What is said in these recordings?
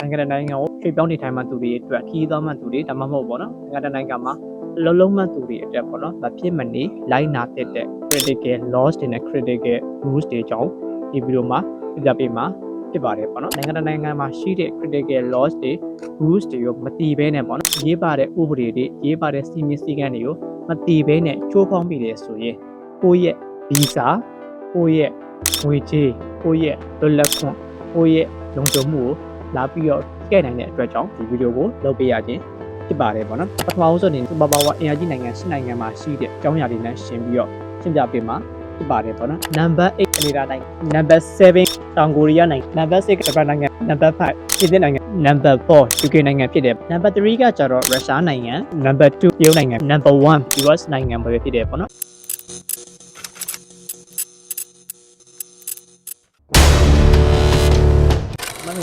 နိုင်ငံတကာနိုင်ငံကိုဖြေပြောင်းနေထိုင်မှသူတွေအတွက်ခီးသွားမှသူတွေဒါမှမဟုတ်ပေါ့နော်နိုင်ငံတကာနိုင်ငံမှာအလုံးလုံးမှသူတွေအတွက်ပေါ့နော်မဖြစ်မနေလိုက်နာတဲ့တဲ့ critical laws တွေနဲ့ critical rules တွေအကြောင်းဒီဗီဒီယိုမှာပြပြပေးမှာဖြစ်ပါတယ်ပေါ့နော်နိုင်ငံတကာနိုင်ငံမှာရှိတဲ့ critical laws တွေ rules တွေကိုမတီးဘဲနဲ့ပေါ့နော်ရေးပါတဲ့ဥပဒေတွေရေးပါတဲ့စီမင်းစည်းကမ်းတွေကိုမတီးဘဲနဲ့ချိုးဖောက်မိတယ်ဆိုရင်ကိုယ့်ရဲ့ visa ကိုယ့်ရဲ့ငွေကြေးကိုယ့်ရဲ့လွတ်လပ်ခွင့်ကိုယ့်ရဲ့လုံခြုံမှုကို လာပြီးတော့ကဲ့နိုင်တဲ့အတွက်ကြောင့်ဒီဗီဒီယိုကိုလုပ်ပေးရခြင်းဖြစ်ပါတယ်ပေါ့နော်ပထမဦးဆုံးအနေနဲ့စူပါပါဝါအင်အားကြီးနိုင်ငံ၈နိုင်ငံမှာရှိတဲ့အကြောင်းအရာတွေနဲ့ရှင်းပြီးတော့ရှင်းပြပေးမှာဖြစ်ပါတယ်ပေါ့နော်နံပါတ်8ကနေဒါနိုင်ငံနံပါတ်7တောင်ကိုရီးယားနိုင်ငံနံပါတ်6ဂျပန်နိုင်ငံနံပါတ်5ပြင်သစ်နိုင်ငံနံပါတ်4 UK နိုင်ငံဖြစ်တယ်နံပါတ်3ကကျတော့ရုရှားနိုင်ငံနံပါတ်2တရုတ်နိုင်ငံနံပါတ်1 US နိုင်ငံပဲဖြစ်တယ်ပေါ့နော်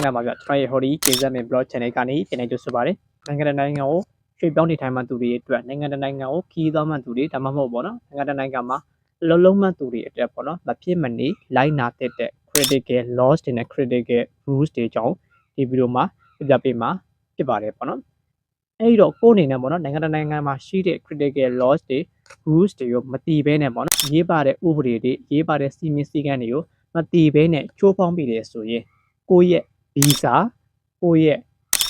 င်္ဂလာပါဗျကျွန်တော်ရဲ့ Hori KZM Blog Channel ကနေပြန်နေကြဆိုပါရစေနိုင်ငံတကာနိုင်ငံကိုရွှေ့ပြောင်းနေထိုင်မှသူတွေအတွက်နိုင်ငံတကာနိုင်ငံကိုခီးသွားမှသူတွေဒါမှမဟုတ်ပေါ့နော်နိုင်ငံတကာနိုင်ငံမှာအလုံးလုံးမှသူတွေအတွက်ပေါ့နော်မဖြစ်မနေလိုက်နာတဲ့တဲ့ critical laws တွေနဲ့ critical rules တွေအကြောင်းဒီဗီဒီယိုမှာပြပြပေးမှာဖြစ်ပါတယ်ပေါ့နော်အဲ့တော့ကိုယ်အနေနဲ့ပေါ့နော်နိုင်ငံတကာနိုင်ငံမှာရှိတဲ့ critical laws တွေ rules တွေကိုမတီးဘဲနဲ့ပေါ့နော်ရေးပါတဲ့ဥပဒေတွေရေးပါတဲ့စီမင်းစည်းကမ်းတွေကိုမတီးဘဲနဲ့ချိုးဖောက်မိတယ်ဆိုရင်ကိုယ့်ရဲ့ visa ကိုယ့်ရဲ့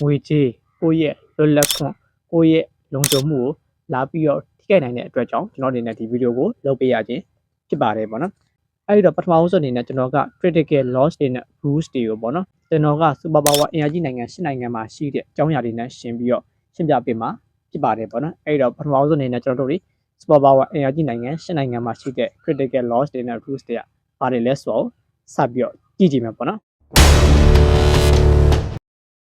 ငွေကြေးကိုယ့်ရဲ့လွတ်လပ်ခွင့်ကိုယ့်ရဲ့လုံခြုံမှုကိုလာပြီးတော့ထိခိုက်နိုင်တဲ့အတွက်ကြောင့်ကျွန်တော်အနေနဲ့ဒီဗီဒီယိုကိုလုပ်ပေးရခြင်းဖြစ်ပါတယ်ပေါ့နော်အဲဒီတော့ပထမဦးဆုံးအနေနဲ့ကျွန်တော်က critical laws တွေနဲ့ rules တွေကိုပေါ့နော်ကျွန်တော်က super power အင်အားကြီးနိုင်ငံ၈နိုင်ငံမှာရှိတဲ့အကြောင်းအရာတွေနဲ့ရှင်းပြီးတော့ရှင်းပြပေးမှာဖြစ်ပါတယ်ပေါ့နော်အဲဒီတော့ပထမဦးဆုံးအနေနဲ့ကျွန်တော်တို့ဒီ super power အင်အားကြီးနိုင်ငံ၈နိုင်ငံမှာရှိတဲ့ critical laws တွေနဲ့ rules တွေကပါတယ်လဲဆိုတော့စပြီးတော့ကြည့်ကြည့်မယ်ပေါ့နော်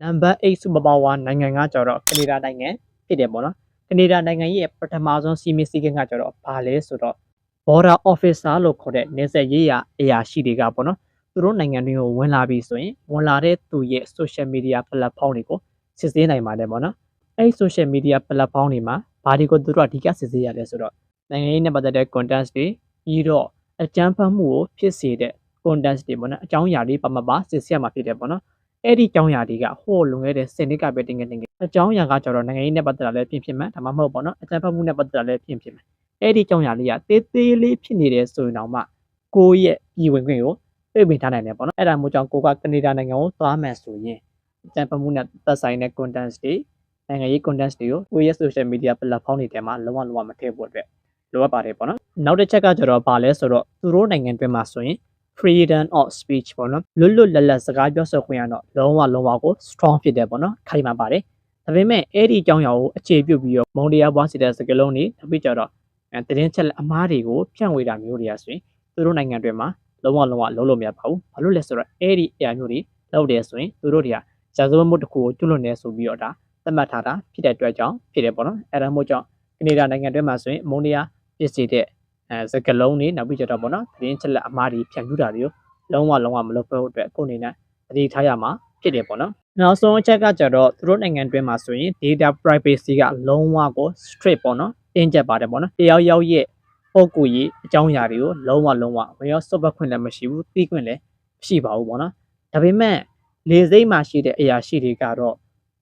နံပါတ်8 super power နိုင်ငံကကြတော့ကနေဒါနိုင်ငံဖြစ်တယ်ပေါ့နော်ကနေဒါနိုင်ငံရဲ့ပထမဆုံးစီမင်းစည်းကမ်းကကြတော့ဘာလဲဆိုတော့ border officer လို့ခေါ်တဲ့နေဆက်ရေးရာအရာရှိတွေကပေါ့နော်သူတို့နိုင်ငံတွေကိုဝင်လာပြီဆိုရင်ဝင်လာတဲ့သူရဲ့ social media platform တွေကိုစစ်ဆေးနိုင်ပါတယ်ပေါ့နော်အဲ့ဒီ social media platform တွေမှာဘာတွေကိုသူတို့အဓိကစစ်ဆေးရလဲဆိုတော့နိုင်ငံရေးနဲ့ပတ်သက်တဲ့ content တွေပြီးတော့အကြမ်းဖက်မှုကိုဖြစ်စေတဲ့ content တွေပေါ့နော်အကြောင်းအရာတွေပါမပါစစ်ဆေးရမှာဖြစ်တယ်ပေါ့နော် အဲ့ဒီကြောင်းရာတွေကဟိုလွန်ခဲ့တဲ့စင်နစ်ကပဲတင်ခဲ့တင်ခဲ့အကြောင်းရာကကျတော့နိုင်ငံရေးနဲ့ပတ်သက်တာလည်းပြင်ဖြစ်မှဒါမှမဟုတ်ပေါ့နော်အကြမ်းဖက်မှုနဲ့ပတ်သက်တာလည်းပြင်ဖြစ်မှအဲ့ဒီကြောင်းရာလေးကတေးသေးလေးဖြစ်နေတယ်ဆိုရင်တော့မှကိုယ့်ရဲ့ပြည်ဝင်ခွင့်ကိုပြေပင်ထားနိုင်တယ်ပေါ့နော်အဲ့ဒါမျိုးကြောင့်ကိုကကနေဒါနိုင်ငံကိုသွားမယ်ဆိုရင်အကြမ်းဖက်မှုနဲ့သက်ဆိုင်တဲ့ contents တွေနိုင်ငံရေး contents တွေကိုကိုယ့်ရဲ့ social media platform တွေထဲမှာလုံးဝလုံးဝမထည့်ဖို့အတွက်လိုအပ်ပါတယ်ပေါ့နော်နောက်တစ်ချက်ကကျတော့ဗာလဲဆိုတော့သူတို့နိုင်ငံတွင်းမှာဆိုရင် freedom of speech ပေါ့နော်လွတ်လွတ်လပ်လပ်စကားပြောဆိုခွင့်ရတော့လုံးဝလုံးဝကို strong ဖြစ်တယ်ပေါ့နော်ခိုင်မာပါတယ်ဒါပေမဲ့အဲ့ဒီအကြောင်းအရာကိုအခြေပြုပြီးတော့မုံတရားပွားစီတဲ့စကားလုံးတွေနောက်ပြီးကြတော့အဲတရင်ချက်လက်အမားတွေကိုဖြန့်ဝေတာမျိုးတွေကဆိုရင်သူတို့နိုင်ငံတွေမှာလုံးဝလုံးဝလုံးလို့မရပါဘူးဘာလို့လဲဆိုတော့အဲ့ဒီအရာမျိုးတွေလုပ်တယ်ဆိုရင်သူတို့တွေကဇာတ်မှုတစ်ခုကိုကျွလွန်နေဆိုပြီးတော့ဒါသတ်မှတ်ထားတာဖြစ်တဲ့အတွက်ကြောင့်ဖြစ်တယ်ပေါ့နော်အဲ့ဒါမျိုးကြောင့်ကနေဒါနိုင်ငံတွေမှာဆိုရင်မုံတရားဖြစ်စေတဲ့ အဲစကလုံးတွေနောက်ပြီးကြတော့ပေါ့နော်တရင်ချက်လက်အမားတွေဖြန့်ပြူတာတွေကိုလုံးဝလုံးဝမလုပ်ဖို့အတွက်ကိုယ်အနေနဲ့တတိထားရမှာဖြစ်တယ်ပေါ့နော်နောက်ဆုံးအချက်ကကြတော့သူတို့နိုင်ငံတွင်းမှာဆိုရင် data privacy ကလုံးဝကို strict ပေါ့နော်တင်းကျပ်ပါတယ်ပေါ့နော်တယောက်ယောက်ရဲ့ပုံကူရေးအကြောင်းအရာတွေကိုလုံးဝလုံးဝဝင်ရောက်စွပ်ပတ်ခွင့်လည်းမရှိဘူးသိခွင့်လည်းမရှိပါဘူးပေါ့နော်ဒါပေမဲ့လေစိမ့်မှာရှိတဲ့အရာရှိတွေကတော့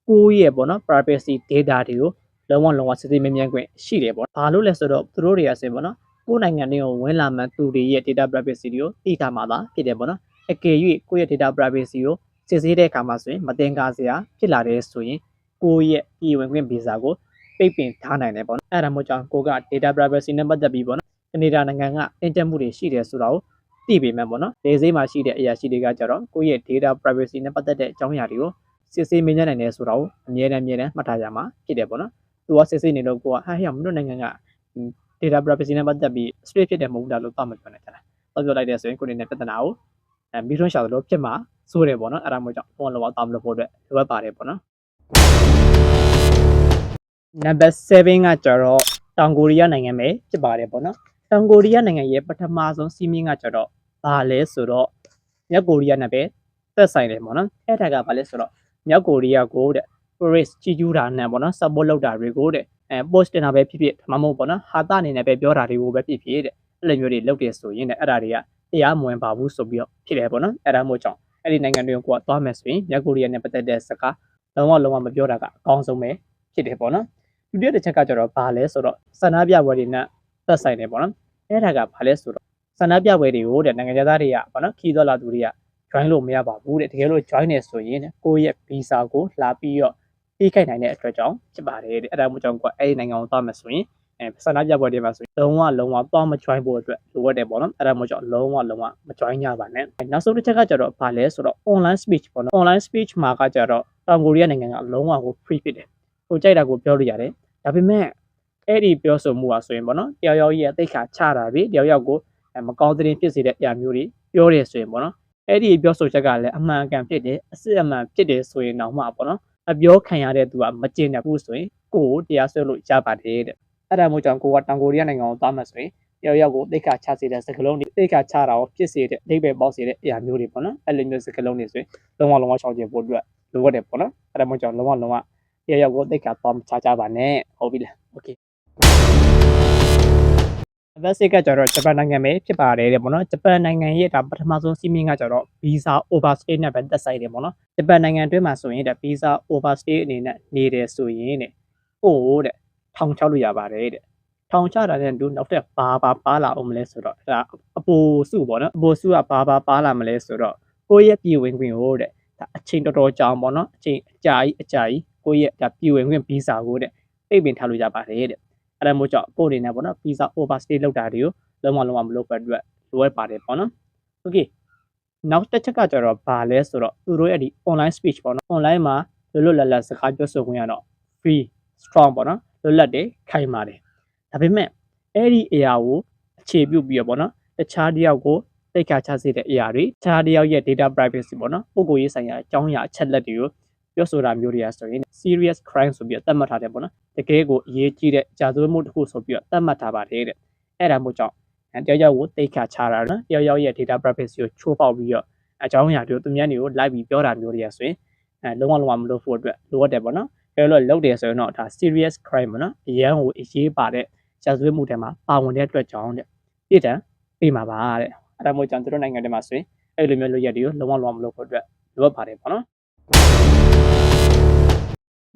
ကိုယ့်ရဲ့ပေါ့နော် privacy data တွေကိုလုံးဝလုံးဝစစ်စစ်မြင်မြင်ခွင့်ရှိတယ်ပေါ့ဘာလို့လဲဆိုတော့သူတို့တွေကဆိုရင်ပေါ့နော် ကိုယ့်နိုင်ငံတွေကိုဝင်လာမှသူတွေရဲ့ data privacy တွေကိုသိထားမှာသာဖြစ်တယ်ပေါ့နော်အကယ်၍ကိုယ့်ရဲ့ data privacy ကိုစစ်ဆေးတဲ့အခါမှာဆိုရင်မတင်ကားစရာဖြစ်လာတယ်ဆိုရင်ကိုယ့်ရဲ့ပြည်ဝင်ခွင့်ဗီဇာကိုပိတ်ပင်ထားနိုင်တယ်ပေါ့နော်အဲ့ဒါမျိုးကြောင့်ကိုက data privacy နဲ့ပတ်သက်ပြီးပေါ့နော်ကနေဒါနိုင်ငံကတင်ကျပ်မှုတွေရှိတယ်ဆိုတာကိုသိပေမဲ့ပေါ့နော်ဒေစိမှာရှိတဲ့အရာရှိတွေကကြတော့ကိုယ့်ရဲ့ data privacy နဲ့ပတ်သက်တဲ့အကြောင်းအရာတွေကိုစစ်ဆေးမင်းနိုင်တယ်ဆိုတာကိုအမြဲတမ်းအမြဲတမ်းမှတ်ထားကြမှာဖြစ်တယ်ပေါ့နော်သူကစစ်ဆေးနေလို့ကိုကဟာဟဲ့မင်းတို့နိုင်ငံက data privacy နဲ့ပတ်သက်ပြီး straight ဖြစ်တယ်မဟုတ်ဘူးလားလို့သတ်မှတ်ပြောနေကြတာ။တော့ပြောလိုက်တဲ့ဆိုရင်ကိုယ်နေနဲ့ပြဿနာကိုအဲပြီးထွန်းရှာသလိုဖြစ်မှာစိုးတယ်ပေါ့နော်။အဲ့ဒါမျိုးကြောင့်ဘောလုံးအောင်တောင်းလို့ဖို့အတွက်လိုအပ်ပါတယ်ပေါ့နော်။ Number 7ကကျတော့တောင်ကိုရီးယားနိုင်ငံပဲဖြစ်ပါတယ်ပေါ့နော်။တောင်ကိုရီးယားနိုင်ငံရဲ့ပထမဆုံးစီးမင်းကကျတော့ဘာလဲဆိုတော့မြောက်ကိုရီးယားနဲ့ပဲသက်ဆိုင်တယ်ပေါ့နော်။အဲ့ဒါကဘာလဲဆိုတော့မြောက်ကိုရီးယားကိုတဲ့ tourist ကြီးကျူးတာနဲ့ပေါ့နော် support လုပ်တာတွေကိုတဲ့ အဲ post တင်တာပဲဖြစ်ဖြစ်ဒါမှမဟုတ်ပေါ့နော်ဟာတာအနေနဲ့ပဲပြောတာတွေကိုပဲဖြစ်ဖြစ်တဲ့အဲ့လိုမျိုးတွေလုပ်တယ်ဆိုရင်လည်းအဲ့ဒါတွေကတရားမဝင်ပါဘူးဆိုပြီးတော့ဖြစ်တယ်ပေါ့နော်အဲ့ဒါမျိုးကြောင့်အဲ့ဒီနိုင်ငံတွေကိုကသွားမယ်ဆိုရင်မြောက်ကိုရီးယားနဲ့ပတ်သက်တဲ့စကားလုံးဝလုံးဝမပြောတာကအကောင်းဆုံးပဲဖြစ်တယ်ပေါ့နော်ဒုတိယတစ်ချက်ကကျတော့ဘာလဲဆိုတော့ဆန္ဒပြပွဲတွေနဲ့သက်ဆိုင်တယ်ပေါ့နော်အဲ့ဒါကဘာလဲဆိုတော့ဆန္ဒပြပွဲတွေကိုတဲ့နိုင်ငံသားတွေကပေါ့နော်ခီးတော်လာသူတွေက join လို့မရပါဘူးတဲ့တကယ်လို့ join နေဆိုရင်တဲ့ကိုယ့်ရဲ့ visa ကိုလာပြီးတော့ ပြီးခိုက်နိုင်တဲ့အတွက်ကြောင့်ဖြစ်ပါတယ်တဲ့အဲ့ဒါမှကြောင့်ကအဲ့ဒီနိုင်ငံကိုသွားမယ်ဆိုရင်အဲဆန္ဒပြပွဲတွေမှာဆိုရင်လုံးဝလုံးဝသွားမ join ဖို့အတွက်လိုအပ်တယ်ပေါ့နော်အဲ့ဒါမှကြောင့်လုံးဝလုံးဝမ join ကြပါနဲ့နောက်ဆုံးတစ်ချက်ကကျတော့ဘာလဲဆိုတော့ online speech ပေါ့နော် online speech မှာကကျတော့တောင်ကိုရီးယားနိုင်ငံကလုံးဝကို free ဖြစ်တယ်ကိုကြိုက်တာကိုပြောလို့ရတယ်ဒါပေမဲ့အဲ့ဒီပြောဆိုမှုอ่ะဆိုရင်ပေါ့နော်တယောက်ယောက်ရဲ့အသိခါချတာပြီတယောက်ယောက်ကိုမကောင်းတဲ့ဖြစ်စေတဲ့အရာမျိုးတွေပြောတယ်ဆိုရင်ပေါ့နော်အဲ့ဒီပြောဆိုချက်ကလည်းအမှန်ကန်ဖြစ်တယ်အစစ်အမှန်ဖြစ်တယ်ဆိုရင်တော့မှပေါ့နော် အပြောခံရတဲ့သူကမကျင်တဲ့ဘူးဆိုရင်ကိုယ်ကိုတရားစွဲလို့ရပါတယ်တဲ့အဲ့ဒါမျိုးကြောင့်ကိုကတောင်ကိုရီးယားနိုင်ငံကိုသွားမှဆိုရင်တယောက်ယောက်ကိုတိတ်ခါချစေတဲ့စကလုံးတွေတိတ်ခါချတာကိုဖြစ်စေတဲ့အဓိပ္ပာယ်ပေါက်စေတဲ့အရာမျိုးတွေပေါ့နော်အဲ့လိုမျိုးစကလုံးတွေဆိုရင်လုံးဝလုံးဝရှောင်ကျင်ဖို့အတွက်လိုအပ်တယ်ပေါ့နော်အဲ့ဒါမျိုးကြောင့်လုံးဝလုံးဝတယောက်ယောက်ကိုတိတ်ခါသွားမချကြပါနဲ့ဟုတ်ပြီလားโอเค ဘတ်စစ်ကကျတော့ဂျပန်နိုင်ငံပဲဖြစ်ပါတယ်တဲ့ပေါ့နော်ဂျပန်နိုင်ငံရဲ့ဒါပထမဆုံးစီးမင်းကကျတော့ visa overstay နဲ့ပဲသက်ဆိုင်တယ်ပေါ့နော်ဂျပန်နိုင်ငံအတွင်းမှာဆိုရင်တဲ့ visa overstay အနေနဲ့နေတယ်ဆိုရင်တဲ့ဟိုတဲ့ထောင်ချလို့ရပါတယ်တဲ့ထောင်ချတာနဲ့တူနောက်တဲ့ဘာဘာပါလာအောင်မလဲဆိုတော့ဒါအပိုစုပေါ့နော်အပိုစုကဘာဘာပါလာမလဲဆိုတော့ကိုယ့်ရဲ့ပြည်ဝင်ခွင့်ကိုတဲ့ဒါအချိန်တော်တော်ကြာပေါ့နော်အချိန်အကြာကြီးအကြာကြီးကိုယ့်ရဲ့ဒါပြည်ဝင်ခွင့် visa ကိုတဲ့အိပ်ပင်ထားလို့ရပါတယ်တဲ့ အဲ့ဒါမျိုးကြောင့်ကိုယ်အနေနဲ့ပေါ့နော် visa overstay လောက်တာတွေကိုလုံးဝလုံးဝမလုပ်ပတ်အတွက်လိုအပ်ပါတယ်ပေါ့နော် okay နောက်တစ်ချက်ကကျတော့ဘာလဲဆိုတော့သူတို့ရဲ့ဒီ online speech ပေါ့နော် online မှာလွတ်လွတ်လပ်လပ်စကားပြောဆိုခွင့်ရတော့ free strong ပေါ့နော်လွတ်လပ်တယ်ခိုင်ပါတယ်ဒါပေမဲ့အဲ့ဒီအရာကိုအခြေပြုပြီးတော့ပေါ့နော်တခြားတစ်ယောက်ကိုတိတ်ခါချစေတဲ့အရာတွေတခြားတစ်ယောက်ရဲ့ data privacy ပေါ့နော်ပုဂ္ဂိုလ်ရေးဆိုင်ရာအကြောင်းအရာအချက်လက်တွေကို ပြောဆိုတာမျိုးတွေကဆိုရင် serious crime ဆိုပြီးတော့သတ်မှတ်ထားတယ်ပေါ့နော်တကယ်ကိုအရေးကြီးတဲ့ကြာသွေးမှုတစ်ခုဆိုပြီးတော့သတ်မှတ်ထားပါတယ်တဲ့အဲ့ဒါမျိုးကြောင့်တယောက်ယောက်ကိုတိတ်ခါချတာနော်တယောက်ယောက်ရဲ့ data privacy ကိုချိုးဖောက်ပြီးတော့အကြောင်းအရာတွေကိုသူများတွေကို live ပြီးပြောတာမျိုးတွေကဆိုရင်အဲလုံးဝလုံးဝမလုပ်ဖို့အတွက်လိုအပ်တယ်ပေါ့နော်အဲလိုလုပ်တယ်ဆိုရင်တော့ဒါ serious crime ပေါ့နော်အရန်ကိုအရေးပါတဲ့ကြာသွေးမှုတွေမှာပါဝင်တဲ့အတွက်ကြောင့်တဲ့ပြည်တံပြေးမှာပါတဲ့အဲ့ဒါမျိုးကြောင့်သူတို့နိုင်ငံတွေမှာဆိုရင်အဲ့လိုမျိုးလုပ်ရက်တွေကိုလုံးဝလုံးဝမလုပ်ဖို့အတွက်လိုအပ်ပါတယ်ပေါ့နော်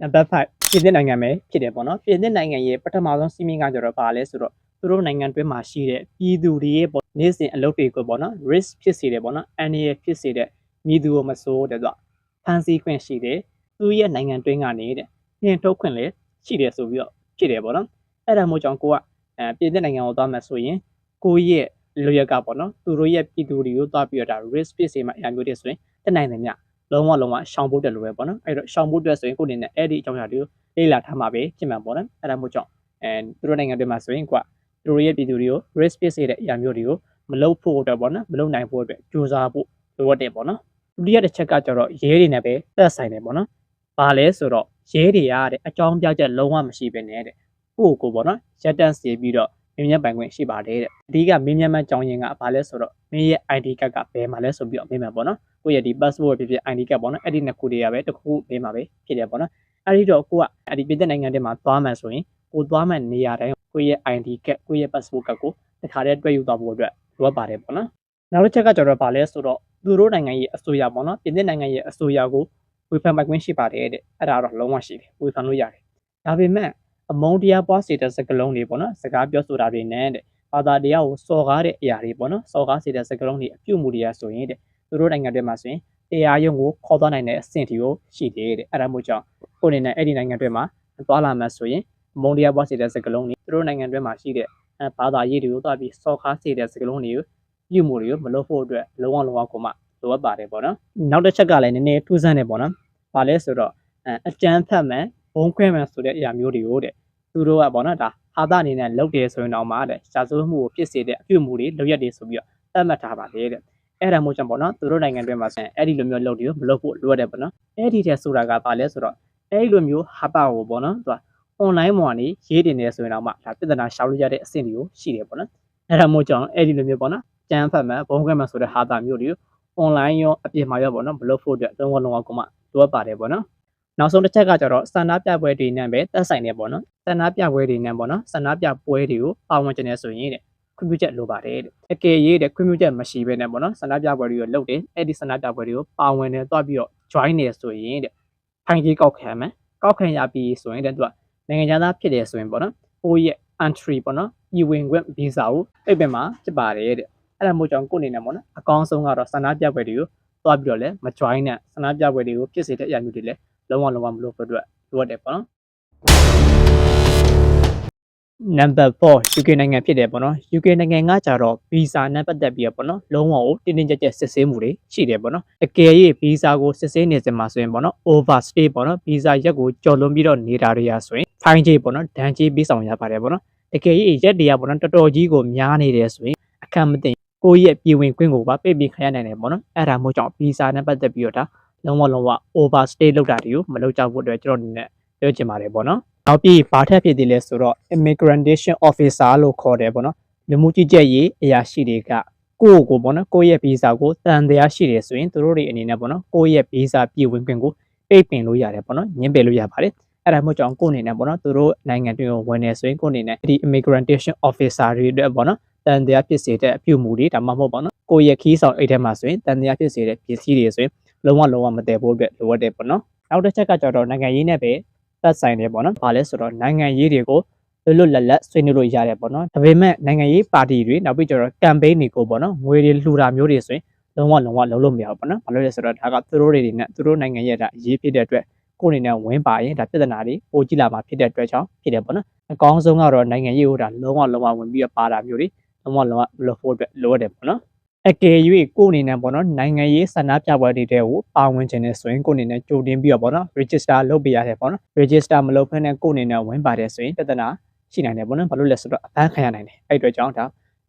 နံပါတ်5ပြည်သစ်နိုင်ငံပဲဖြစ်တယ်ပေါ့နော်ပြည်သစ်နိုင်ငံရဲ့ပထမဆုံးစီးမင်းကကြတော့ဘာလဲဆိုတော့သူတို့နိုင်ငံတွင်းမှာရှိတဲ့ပြည်သူတွေရဲ့ပေါ့နေ့စဉ်အလုပ်တွေကိုပေါ့နော် risk ဖြစ်စေတယ်ပေါ့နော်အန္တရာယ်ဖြစ်စေတဲ့မြည်သူကိုမစိုးတဲ့တော့ဖန်ဆီးခွင့်ရှိတယ်သူရဲ့နိုင်ငံတွင်းကနေတဲ့နှင်ထုတ်ခွင့်လည်းရှိတယ်ဆိုပြီးတော့ဖြစ်တယ်ပေါ့နော်အဲ့ဒါမျိုးကြောင့်ကိုကအဲပြည်သစ်နိုင်ငံကိုသွားမှဆိုရင်ကိုရဲ့လွရက်ကပေါ့နော်သူတို့ရဲ့ပြည်သူတွေကိုသွားပြီးတော့ဒါ risk ဖြစ်စေမှအရာမျိုးတွေဆိုရင်တနိုင်တယ်မြ လုံးဝလုံးဝရှောင်ဖို့တက်လို့ပဲပေါ့နော်အဲ့တော့ရှောင်ဖို့အတွက်ဆိုရင်ကိုယ့်အနေနဲ့အဲ့ဒီအကြောင်းအရာတွေကိုလေ့လာထားမှာပဲဖြစ်မှာပေါ့နော်အဲ့ဒါမျိုးကြောင့်အဲသူတို့နိုင်ငံတွေမှာဆိုရင်ကွာသူတို့ရဲ့ပြည်သူတွေကို risk ဖြစ်စေတဲ့အရာမျိုးတွေကိုမလုပ်ဖို့အတွက်ပေါ့နော်မလုပ်နိုင်ဖို့အတွက်ကြိုးစားဖို့လိုအပ်တယ်ပေါ့နော်ဒုတိယတစ်ချက်ကကျတော့ရဲတွေနဲ့ပဲသက်ဆိုင်တယ်ပေါ့နော်ဘာလဲဆိုတော့ရဲတွေရတဲ့အကြောင်းပြချက်လုံးဝမရှိဘဲနဲ့တဲ့ကိုယ့်ကိုယ်ပေါ့နော်ရက်တန့်စီပြီးတော့မင်းမြတ်ပိုင်ခွင့်ရှိပါတယ်တဲ့အဓိကမင်းမြတ်မကြောင်းရင်ကဘာလဲဆိုတော့မင်းရဲ့ ID ကတ်ကဘယ်မှာလဲဆိုပြီးတော့မင်းမှန်ပေါ့နော် ကိုယ့်ရဲ့ဒီ passport ဖြစ်ဖြစ် ID card ပေါ့နော်အဲ့ဒီနှစ်ခုတွေကပဲတစ်ခုခုပေးမှာပဲဖြစ်တယ်ပေါ့နော်အဲ့ဒီတော့ကိုကအဲ့ဒီပြည်သက်နိုင်ငံတွေမှာသွားမှဆိုရင်ကိုသွားမှနေရာတိုင်းကိုယ့်ရဲ့ ID card ကိုယ့်ရဲ့ passport card ကိုတခါတည်းတွဲယူသွားဖို့အတွက်လိုအပ်ပါတယ်ပေါ့နော်နောက်တစ်ချက်ကကျတော့ဗာလဲဆိုတော့သူတို့နိုင်ငံရဲ့အစိုးရပေါ့နော်ပြည်သက်နိုင်ငံရဲ့အစိုးရကိုဝေဖန်ပိုင်ခွင့်ရှိပါတယ်တဲ့အဲ့ဒါတော့လုံးဝရှိတယ်ဝေဖန်လို့ရတယ်ဒါပေမဲ့အမုန်းတရားပွားစေတဲ့စကားလုံးတွေပေါ့နော်စကားပြောဆိုတာတွေနဲ့တဲ့ဘာသာတရားကိုစော်ကားတဲ့အရာတွေပေါ့နော်စော်ကားစေတဲ့စကားလုံးတွေအပြုတ်မှုတွေကဆိုရင်တဲ့ သူတို့နိုင်ငံတွေမှာဆိုရင်တရားရုံးကိုခေါ်သွားနိုင်တဲ့အဆင့်တီကိုရှိသေးတယ်အဲ့ဒါမျိုးကြောင့်ကိုယ်အနေနဲ့အဲ့ဒီနိုင်ငံတွေမှာသွားလာမှဆိုရင်မုံတရားပွားစေတဲ့စကလုံးတွေသူတို့နိုင်ငံတွေမှာရှိတဲ့အဲဘာသာရေးတွေကိုသွားပြီးစော်ကားစေတဲ့စကလုံးတွေကိုပြုမှုတွေကိုမလုပ်ဖို့အတွက်လုံးဝလုံးဝကိုမှလိုအပ်ပါတယ်ပေါ့နော်နောက်တစ်ချက်ကလည်းနည်းနည်းထူးဆန်းတယ်ပေါ့နော်ဘာလဲဆိုတော့အဲအတန်းဖတ်မှန်ဘုံခွဲမှန်ဆိုတဲ့အရာမျိုးတွေကိုတဲ့သူတို့ကပေါ့နော်ဒါဟာသအနေနဲ့လုပ်တယ်ဆိုရင်တော့မှတဲ့ရှားစိုးမှုကိုဖြစ်စေတဲ့အပြုမှုတွေလုပ်ရက်တွေဆိုပြီးတော့သတ်မှတ်ထားပါလေတဲ့ အဲ့ဒါမျိုးကြောင့်ပေါ့နော်သူတို့နိုင်ငံတွေမှာဆိုရင်အဲ့ဒီလိုမျိုးလုပ်တွေကိုမလုပ်ဖို့လိုအပ်တယ်ပေါ့နော်အဲ့ဒီတဲ့ဆိုတာကဘာလဲဆိုတော့အဲ့ဒီလိုမျိုးဟာပါကိုပေါ့နော်သူက online ပေါ်ကနေရေးတင်နေဆိုရင်တော့မှဒါပြဿနာရှောင်လို့ရတဲ့အဆင့်တွေကိုရှိတယ်ပေါ့နော်အဲ့ဒါမျိုးကြောင့်အဲ့ဒီလိုမျိုးပေါ့နော်ကျန်းဖတ်မှဘုံခွဲမှဆိုတဲ့ဟာတာမျိုးတွေကို online ရောအပြင်မှာရောပေါ့နော်မလုပ်ဖို့အတွက်လုံးဝလုံးဝကိုမှလိုအပ်ပါတယ်ပေါ့နော်နောက်ဆုံးတစ်ချက်ကကျတော့စန္ဒပြပွဲတွေနဲ့ပဲသက်ဆိုင်နေပေါ့နော်စန္ဒပြပွဲတွေနဲ့ပေါ့နော်စန္ဒပြပွဲတွေကိုပါဝင်ကျင်နေဆိုရင်တဲ့ ခွခွင့်ပြုချက်လိုပါတယ်တဲ့အကယ်၍တဲ့ခွင့်ပြုချက်မရှိဘဲနဲ့ပေါ့နော်ဆန္ဒပြပွဲတွေကိုလုပ်တယ်အဲ့ဒီဆန္ဒပြပွဲတွေကိုပါဝင်နေတော့ပြီးတော့ join နေဆိုရင်တဲ့ဖိုင်ကြီးကောက်ခံမယ်ကောက်ခံရပြီဆိုရင်တဲ့သူကနိုင်ငံသားဖြစ်တယ်ဆိုရင်ပေါ့နော်ကိုယ့်ရဲ့ entry ပေါ့နော်ဤဝင်ခွင့် visa ကိုအိပ်ပင်မှာဖြစ်ပါတယ်တဲ့အဲ့ဒါမျိုးကြောင့်ကိုယ့်အနေနဲ့ပေါ့နော်အကောင်းဆုံးကတော့ဆန္ဒပြပွဲတွေကိုသွားပြီးတော့လဲမ join နဲ့ဆန္ဒပြပွဲတွေကိုဖြစ်စေတဲ့အရာမျိုးတွေလဲလုံးဝလုံးဝမလုပ်ဖို့အတွက်လိုအပ်တယ်ပေါ့နော် number 4 UK နိုင်ငံဖြစ်တယ်ပေါ့နော် UK နိုင်ငံကကြတော့ visa နဲ့ပတ်သက်ပြီးတော့ပေါ့နော်လုံးဝကိုတင်းတင်းကြပ်ကြပ်စစ်ဆေးမှုတွေရှိတယ်ပေါ့နော်အကယ်၍ visa ကိုစစ်ဆေးနေစမှာဆိုရင်ပေါ့နော် overstay ပေါ့နော် visa ရက်ကိုကျော်လွန်ပြီးတော့နေတာတွေရာဆိုရင် fine ကြေးပေါ့နော်ဒဏ်ကြေးပေးဆောင်ရပါတယ်ပေါ့နော်အကယ်၍ရက်တွေကပေါ့နော်တော်တော်ကြီးကိုများနေတယ်ဆိုရင်အခက်မသိကိုယ့်ရဲ့ပြည်ဝင်ခွင့်ကိုပါပိတ်ပင်ခံရနိုင်တယ်ပေါ့နော်အဲ့ဒါမျိုးကြောင့် visa နဲ့ပတ်သက်ပြီးတော့ဒါလုံးဝလုံးဝ overstay လုပ်တာတွေကိုမလုပ်ကြဖို့အတွက်ကျွန်တော်အနေနဲ့ပြောချင်ပါတယ်ပေါ့နော် နောက်ပြီးဘာထက်ဖြစ်သေးလဲဆိုတော့ immigration officer လို့ခေါ်တယ်ပေါ့နော်လူမှုကြီးကြပ်ရေးအရာရှိတွေကကိုယ့်ကိုပေါ့နော်ကိုယ့်ရဲ့ visa ကိုတန်တရားရှိတယ်ဆိုရင်သူတို့တွေအနေနဲ့ပေါ့နော်ကိုယ့်ရဲ့ visa ပြည်ဝင်ခွင့်ကိုပိတ်ပင်လို့ရတယ်ပေါ့နော်ညှင်းပယ်လို့ရပါတယ်အဲ့ဒါမှမဟုတ်ကြောင့်ကိုယ့်အနေနဲ့ပေါ့နော်သူတို့နိုင်ငံတွင်းကိုဝင်နေဆိုရင်ကိုယ့်အနေနဲ့ဒီ immigration officer တွေအတွက်ပေါ့နော်တန်တရားဖြစ်စေတဲ့အပြုအမူတွေဒါမှမဟုတ်ပေါ့နော်ကိုယ့်ရဲ့ခီးဆောင်အိတ်ထဲမှာဆိုရင်တန်တရားဖြစ်စေတဲ့ပစ္စည်းတွေဆိုရင်လုံးဝလုံးဝမတည်ဖို့အတွက်လိုအပ်တယ်ပေါ့နော်နောက်တစ်ချက်ကကြတော့နိုင်ငံရေးနဲ့ပဲ သက်ဆိုင်တယ်ပေါ့နော်။ဘာလဲဆိုတော့နိုင်ငံရေးတွေကိုလွတ်လွတ်လပ်လပ်ဆွေးနွေးလို့ရတယ်ပေါ့နော်။ဒါပေမဲ့နိုင်ငံရေးပါတီတွေနောက်ပြီးကျတော့ campaign တွေကိုပေါ့နော်ငွေတွေလှူတာမျိုးတွေဆိုရင်လုံးဝလုံးဝလုံးလို့မရဘူးပေါ့နော်။ဘာလို့လဲဆိုတော့ဒါကသူတို့တွေနဲ့သူတို့နိုင်ငံရဲ့ဒါအရေးဖြစ်တဲ့အတွက်ကိုယ်အနေနဲ့ဝင်ပါရင်ဒါပြဿနာတွေပိုကြီးလာမှာဖြစ်တဲ့အတွက်ကြောင့်ဖြစ်တယ်ပေါ့နော်။အကောင်းဆုံးကတော့နိုင်ငံရေးကိုဒါလုံးဝလုံးဝဝင်ပြီးတော့ပါတာမျိုးတွေလုံးဝလုံးဝလုပ်ဖို့အတွက်လိုအပ်တယ်ပေါ့နော်။ အကယ်၍ကိုယ်အနေနဲ့ပေါ့နော်နိုင်ငံရေးဆန္ဒပြပွဲတွေတဲ့ကိုပါဝင်ခြင်းနဲ့ဆိုရင်ကိုယ်အနေနဲ့ကြိုတင်ပြီးတော့ပေါ့နော် register လုပ်ပေးရတယ်ပေါ့နော် register မလုပ်ဘဲနဲ့ကိုယ်အနေနဲ့ဝင်ပါတယ်ဆိုရင်ပြဿနာရှိနိုင်တယ်ပေါ့နော်ဘာလို့လဲဆိုတော့အပန်းခံရနိုင်တယ်အဲ့အတွက်ကြောင့်ဒါ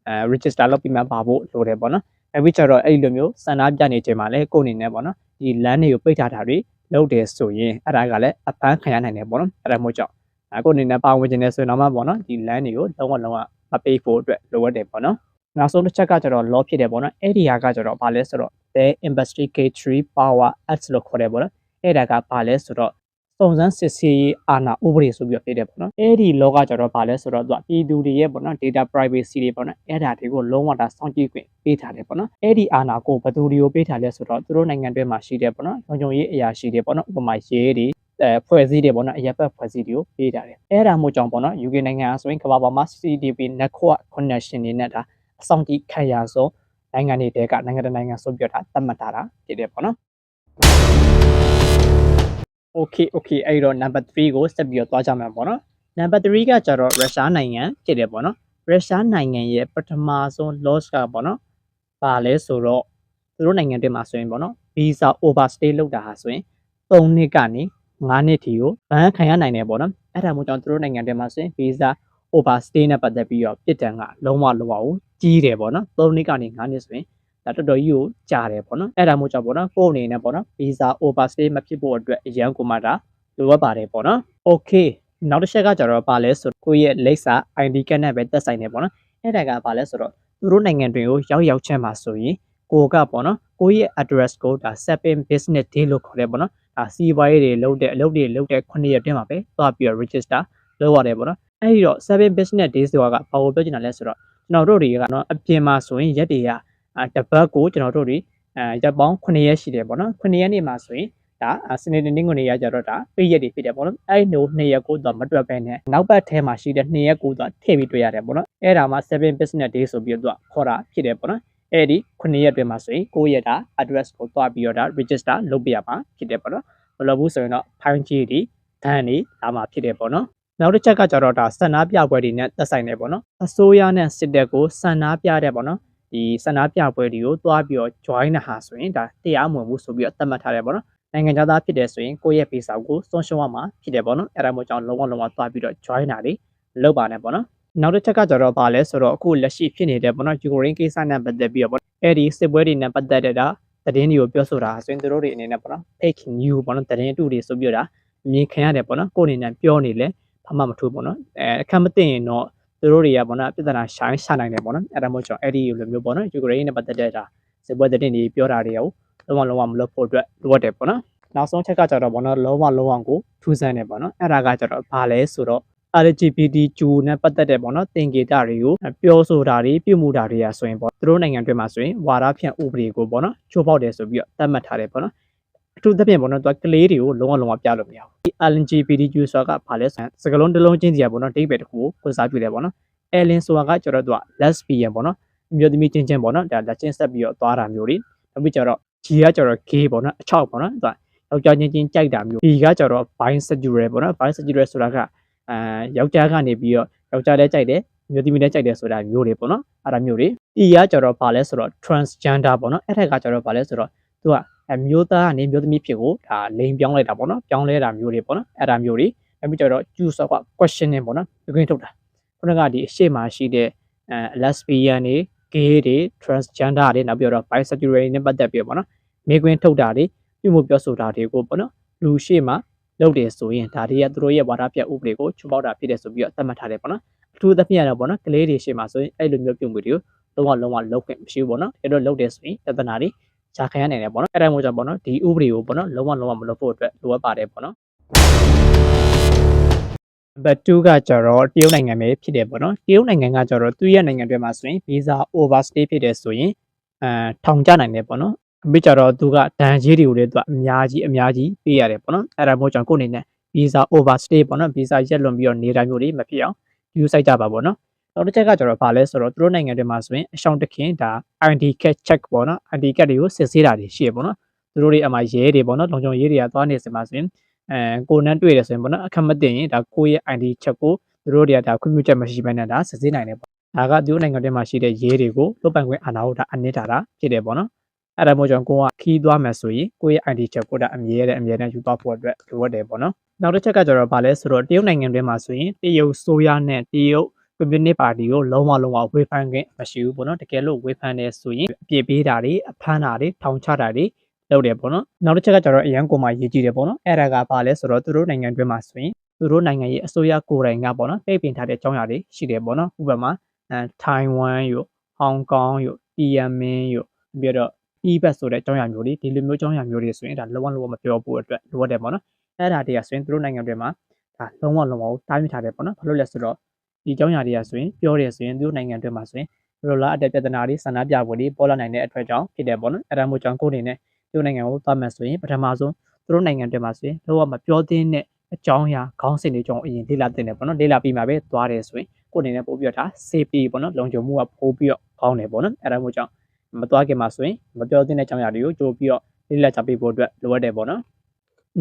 အဲ register လုပ်ပြီးမှပါဖို့လိုတယ်ပေါ့နော်အဲ့ပြီးကျတော့အဲ့ဒီလိုမျိုးဆန္ဒပြနေခြင်းမှာလည်းကိုယ်အနေနဲ့ပေါ့နော်ဒီ land တွေကိုပိတ်ထားတာတွေလုပ်တယ်ဆိုရင်အဲ့ဒါကလည်းအပန်းခံရနိုင်တယ်ပေါ့နော်အဲ့ဒါမျိုးကြောင့်အဲကိုယ်အနေနဲ့ပါဝင်ခြင်းနဲ့ဆိုရင်တော့မှပေါ့နော်ဒီ land တွေကိုလုံးဝလုံးဝမပိတ်ဖို့အတွက်လိုအပ်တယ်ပေါ့နော် နောက်ဆုံးတစ်ချက်ကကျတော့ law ဖြစ်တယ်ပေါ့နော်အဲ့ဒီဟာကကျတော့ဘာလဲဆိုတော့ the investigatory power act လို့ခေါ်တယ်ပေါ့နော်အဲ့ဒါကဘာလဲဆိုတော့စုံစမ်းစစ်ဆေးရေးအာဏာဥပဒေဆိုပြီးတော့ဖြစ်တယ်ပေါ့နော်အဲ့ဒီ law ကကျတော့ဘာလဲဆိုတော့သူကပြည်သူတွေရဲ့ပေါ့နော် data privacy တွေပေါ့နော်အဲ့ဒါတွေကိုလုံးဝတာစောင့်ကြည့်ခွင့်ပေးထားတယ်ပေါ့နော်အဲ့ဒီအာဏာကိုဘယ်သူတွေကိုပေးထားလဲဆိုတော့သူတို့နိုင်ငံတွင်းမှာရှိတယ်ပေါ့နော်လုံခြုံရေးအရာရှိတွေပေါ့နော်ဥပမာရဲတွေအဲဖွဲ့စည်းတယ်ပေါ့နော်အရက်ဘက်ဖွဲ့စည်းတွေကိုပေးထားတယ်အဲ့ဒါမျိုးကြောင့်ပေါ့နော် UK နိုင်ငံအဆိုရင်ကမ္ဘာပေါ်မှာ CCTV network connection တွေနဲ့ဒါ အဆောင်တီခံရဆုံးနိုင်ငံတွေတဲကနိုင်ငံတကာနိုင်ငံဆိုပြတာသတ်မှတ်ထားတာဖြစ်တယ်ပေါ့နော် Okay okay အဲ့တော့ number 3ကိုဆက်ပြီးတော့သွားကြမှာပေါ့နော် number 3ကကျတော့ရုရှားနိုင်ငံဖြစ်တယ်ပေါ့နော်ရုရှားနိုင်ငံရဲ့ပထမဆုံး loss ကပေါ့နော်ပါလဲဆိုတော့သူတို့နိုင်ငံတွေမှာဆိုရင်ပေါ့နော် visa overstay လုပ်တာဟာဆိုရင်3နှစ်ကနေ9နှစ်ထိကိုဘန်ခံရနိုင်တယ်ပေါ့နော်အဲ့ဒါမျိုးကြောင့်သူတို့နိုင်ငံတွေမှာဆိုရင် visa overstay နဲ့ပတ်သက်ပြီးတော့ပြစ်ဒဏ်ကလုံးဝလုံးဝကို ကြီးတယ်ပေါ့နော်3နှစ်ကနေ9နှစ်ဆိုရင်ဒါတော်တော်ကြီးကိုကြားတယ်ပေါ့နော်အဲ့ဒါမျိုးကြောင့်ပေါ့နော်ကိုယ့်အနေနဲ့ပေါ့နော် visa overstay မဖြစ်ဖို့အတွက်အရန်ကိုမှဒါလိုအပ်ပါတယ်ပေါ့နော် okay နောက်တစ်ချက်ကကြတော့ပါလဲဆိုကိုယ့်ရဲ့လိပ်စာ ID ကတ်နဲ့ပဲသက်ဆိုင်တယ်ပေါ့နော်အဲ့ဒါကပါလဲဆိုတော့သူတို့နိုင်ငံတွေကိုရောက်ရောက်ချက်မှာဆိုရင်ကိုကပေါ့နော်ကိုယ့်ရဲ့ address ကိုဒါ7 business day လို့ခေါ်တယ်ပေါ့နော်ဒါစီးပွားရေးတွေလုပ်တဲ့အလုပ်တွေလုပ်တဲ့9ရက်တွင်းမှာပဲသွားပြီးတော့ register လုပ်ရတယ်ပေါ့နော်အဲ့ဒီတော့7 business days ဆိုတာကဘာကိုပြောချင်တာလဲဆိုတော့ ကျွန်တော်တို့တွေကတော့အပြင်မှာဆိုရင်ရက်တွေကအာတပတ်ကိုကျွန်တော်တို့တွေအဲရက်ပေါင်း9ရက်ရှိတယ်ပေါ့နော်9ရက်နေမှာဆိုရင်ဒါစနေနေ့ကိုနေရကြတော့ဒါပြည့်ရက်တွေဖြစ်တယ်ပေါ့နော်အဲ့ဒီ2ရက်ကိုတော့မတွက်ပဲနဲ့နောက်ပတ်ထဲမှာရှိတဲ့2ရက်ကိုတော့ထည့်ပြီးတွေ့ရတယ်ပေါ့နော်အဲ့ဒါမှ7 business day ဆိုပြီးတော့ခေါ်တာဖြစ်တယ်ပေါ့နော်အဲ့ဒီ9ရက်တွင်မှာဆိုရင်9ရက်တာ address ကိုတွားပြီးတော့ဒါ register လုပ်ပြရမှာဖြစ်တယ်ပေါ့နော်မလုပ်ဘူးဆိုရင်တော့ဖိုင်ကြီးတွေဒဏ်တွေလာမှာဖြစ်တယ်ပေါ့နော် နောက်တစ်ချက်ကကြတော့ဒါဆန္ဒပြပွဲတွေနဲ့သက်ဆိုင်တယ်ပေါ့နော်အစိုးရနဲ့စစ်တပ်ကိုဆန္ဒပြတဲ့ပေါ့နော်ဒီဆန္ဒပြပွဲတွေကိုတွားပြီးတော့ join တာဟာဆိုရင်ဒါတရားမဝင်ဘူးဆိုပြီးတော့သတ်မှတ်ထားတယ်ပေါ့နော်နိုင်ငံသားဖြစ်တယ်ဆိုရင်ကိုယ့်ရဲ့ဗီဇာကိုဆုံးရှုံးရမှာဖြစ်တယ်ပေါ့နော်အဲ့ဒါမျိုးကြောင့်လုံးဝလုံးဝတွားပြီးတော့ join တာတွေလုပ်ပါနဲ့ပေါ့နော်နောက်တစ်ချက်ကကြတော့ဗာလဲဆိုတော့အခုလက်ရှိဖြစ်နေတဲ့ပေါ့နော်ယူကရိန်းကိစ္စနဲ့ပတ်သက်ပြီးတော့ပေါ့အဲ့ဒီစစ်ပွဲတွေနဲ့ပတ်သက်တဲ့ဒါသတင်းတွေကိုပြောဆိုတာဆိုရင်တို့တွေအနေနဲ့ပေါ့နော် fake news ပေါ့နော်သတင်းအတူတွေဆိုပြီးတော့ဒါမြင်ခံရတယ်ပေါ့နော်ကိုယ်အနေနဲ့ပြောနေလဲ ဘာမှမထူးပေါ့နော်အဲအခက်မသိရင်တော့သူတို့တွေကပေါ့နော်ပြဿနာရှိုင်းရှာနိုင်တယ်ပေါ့နော်အဲ့ဒါမျိုးကြောင့်အဲ့ဒီလိုမျိုးပေါ့နော်ယူကရိန်းနဲ့ပတ်သက်တဲ့ဒါစစ်ပွဲသတင်းတွေပြောတာတွေကိုလုံးဝလုံးဝမလုပ်ဖို့အတွက်လိုအပ်တယ်ပေါ့နော်နောက်ဆုံးချက်ကကြတော့ပေါ့နော်လုံးဝလုံးဝကိုထူးဆန်းတယ်ပေါ့နော်အဲ့ဒါကကြတော့ဘာလဲဆိုတော့ LGBTQ နဲ့ပတ်သက်တဲ့ပေါ့နော်သင်္ကေတတွေကိုပြောဆိုတာတွေပြုမှုတာတွေကဆိုရင်ပေါ့သူတို့နိုင်ငံတွင်းမှာဆိုရင်ဝါဒဖြန့်ဥပဒေကိုပေါ့နော်ချိုးဖောက်တယ်ဆိုပြီးတော့သတ်မှတ်ထားတယ်ပေါ့နော် အထူးသဖြင့်ပေါ့နော်သူကကလေးတွေကိုလုံးဝလုံးဝပြလို့မရဘူးဒီ LGBTQ ဆိုတာကဘာလဲဆိုရင်စကလုံးတစ်လုံးချင်းစီကပေါ့နော်ဒိတ်ပဲတစ်ခုကိုကိုစားပြုတယ်ပေါ့နော် Ellen ဆိုတာကကျတော့သူက lesbian ပေါ့နော်အမျိုးသမီးချင်းချင်းပေါ့နော်ဒါလက်ချင်းဆက်ပြီးတော့သွားတာမျိုးတွေနောက်ပြီးကျတော့ G ကကျတော့ gay ပေါ့နော်အချောက်ပေါ့နော်သူကယောက်ျားချင်းချင်းကြိုက်တာမျိုး B ကကျတော့ bisexual ပေါ့နော် bisexual ဆိုတာကအဲယောက်ျားကနေပြီးတော့ယောက်ျားလည်းကြိုက်တယ်မျိုးသမီးလည်းကြိုက်တယ်ဆိုတာမျိုးတွေပေါ့နော်အဲ့ဒါမျိုးတွေ E ကကျတော့ဗာလဲဆိုတော့ transgender ပေါ့နော်အဲ့ထက်ကကျတော့ဗာလဲဆိုတော့သူက အမျိုးသားကနေမျိုးသမီးဖြစ်ကိုဒါလိန်ပြောင်းလိုက်တာပေါ့နော်ပြောင်းလဲတာမျိုးတွေပေါ့နော်အဲ့ဒါမျိုးတွေနောက်ပြီးကျတော့ choose က questioning ပေါ့နော်ပြင်းထုတ်တာခုနကဒီအရှိမရှိတဲ့အဲ lesbian တွေ gay တွေ transgender တွေနောက်ပြီးတော့ bisexual တွေနဲ့ပတ်သက်ပြီးပေါ့နော်မိကွင်းထုတ်တာတွေပြုမှုပြောဆိုတာတွေကိုပေါ့နော်လူရှိမှလုပ်တယ်ဆိုရင်ဒါတွေကသူတို့ရဲ့ဝါဒပြဥပဒေကိုချုပ်ပေါက်တာဖြစ်တယ်ဆိုပြီးတော့သတ်မှတ်ထားတယ်ပေါ့နော်အထူးသဖြင့်တော့ပေါ့နော်ကလေးတွေရှိမှဆိုရင်အဲ့လိုမျိုးပြုမှုတွေကိုလုံးဝလုံးဝလုပ်ခွင့်မရှိဘူးပေါ့နော်အဲ့တော့လုပ်တယ်ဆိုရင်ပြဿနာတွေ ဂျာခံရနိုင်တယ်ပေါ့နော်အဲ့ဒါမျိုးကြောင့်ပေါ့နော်ဒီဥပဒေကိုပေါ့နော်လုံးဝလုံးဝမလုပ်ဖို့အတွက်လိုအပ်ပါတယ်ပေါ့နော်ဘတ်2ကကျတော့တရုတ်နိုင်ငံပဲဖြစ်တယ်ပေါ့နော်တရုတ်နိုင်ငံကကျတော့သူ့ရဲ့နိုင်ငံတွေမှာဆိုရင် visa overstay ဖြစ်တယ်ဆိုရင်အဲထောင်ကျနိုင်တယ်ပေါ့နော်အမေကြတော့သူကဒဏ်ကြီးတွေကိုလည်းသူကအများကြီးအများကြီးပေးရတယ်ပေါ့နော်အဲ့ဒါမို့ကြောင့်ကိုယ့်အနေနဲ့ visa overstay ပေါ့နော် visa ရက်လွန်ပြီးတော့နေတာမျိုးတွေမဖြစ်အောင်ယူဆိုင်ကြပါပေါ့နော် နောက်တစ်ချက်ကကျတော့ဗာလဲဆိုတော့သူတို့နိုင်ငံတွေမှာဆိုရင်အရှောင်းတခင်ဒါ ID card check ပေါ့နော် ID card တွေကိုစစ်ဆေးတာတွေရှိရပေါ့နော်သူတို့တွေအမှရဲတွေပေါ့နော်လုံခြုံရေးတွေကသွားနေစင်မှာဆိုရင်အဲကိုနန်းတွေ့တယ်ဆိုရင်ပေါ့နော်အခက်မတင်ရင်ဒါကိုယ့်ရဲ့ ID check ကိုသူတို့တွေကဒါခွင့်ပြုချက်မရှိဘဲနဲ့ဒါစစ်ဆေးနိုင်တယ်ပေါ့ဒါကသူတို့နိုင်ငံတွေမှာရှိတဲ့ရဲတွေကိုလုတ်ပိုင်ခွင့်အာဏာကိုဒါအနစ်တာတာဖြစ်တယ်ပေါ့နော်အဲ့ဒါမို့ကြောင့်ကိုကခီးသွားမယ်ဆိုရင်ကိုယ့်ရဲ့ ID check ကိုဒါအမြဲတမ်းအမြဲတမ်းယူသွားဖို့အတွက်လိုအပ်တယ်ပေါ့နော်နောက်တစ်ချက်ကကျတော့ဗာလဲဆိုတော့တရုတ်နိုင်ငံတွေမှာဆိုရင်တရုတ်ဆိုရနဲ့တရုတ် ကွန်မြူနစ်ပါတီကိုလုံးဝလုံးဝဝေဖန်ခြင်းမရှိဘူးပေါ့နော်တကယ်လို့ဝေဖန်နေဆိုရင်အပြစ်ပေးတာတွေအဖမ်းတာတွေထောင်ချတာတွေလုပ်တယ်ပေါ့နော်နောက်တစ်ချက်ကကျတော့အရန်ကိုမှရေးကြည့်တယ်ပေါ့နော်အဲ့ဒါကဘာလဲဆိုတော့သူတို့နိုင်ငံတွင်းမှာဆိုရင်သူတို့နိုင်ငံရဲ့အစိုးရကိုယ်တိုင်ကပေါ့နော်ပိတ်ပင်ထားတဲ့အကြောင်းအရာတွေရှိတယ်ပေါ့နော်ဥပမာအဲထိုင်ဝမ်ယူဟောင်ကောင်ယူတီယမင်ယူပြီးတော့ e-bus ဆိုတဲ့အကြောင်းအရာမျိုးတွေဒီလိုမျိုးအကြောင်းအရာမျိုးတွေဆိုရင်ဒါလုံးဝလုံးဝမပြောဖို့အတွက်လိုအပ်တယ်ပေါ့နော်အဲ့ဒါတွေကဆိုရင်သူတို့နိုင်ငံတွေမှာဒါလုံးဝလုံးဝတားမြစ်ထားတယ်ပေါ့နော်ဘာလို့လဲဆိုတော့ ဒီအကြောင်းအရာတွေကဆိုရင်ပြောတယ်ဆိုရင်သူတို့နိုင်ငံတွေမှာဆိုရင်ဘယ်လိုလားအတက်ပြဿနာတွေဆန္ဒပြပွဲတွေပေါ်လာနိုင်တဲ့အတွက်ကြောင့်ဖြစ်တယ်ပေါ့နော်အဲ့ဒါမျိုးကြောင့်ကိုယ်အနေနဲ့သူတို့နိုင်ငံကိုသွားမှဆိုရင်ပထမဆုံးသူတို့နိုင်ငံတွေမှာဆိုရင်လုံးဝမပြောသင့်တဲ့အကြောင်းအရာခေါင်းစဉ်တွေကြောင့်အရင်လေ့လာသင့်တယ်ပေါ့နော်လေ့လာပြီးမှပဲသွားတယ်ဆိုရင်ကိုယ်အနေနဲ့ပို့ပြီးတော့ဒါ safety ပေါ့နော်လုံခြုံမှုကပို့ပြီးတော့ကောင်းတယ်ပေါ့နော်အဲ့ဒါမျိုးကြောင့်မသွားခင်မှာဆိုရင်မပြောသင့်တဲ့အကြောင်းအရာတွေကိုကြိုပြီးတော့လေ့လာချပေးဖို့အတွက်လိုအပ်တယ်ပေါ့နော်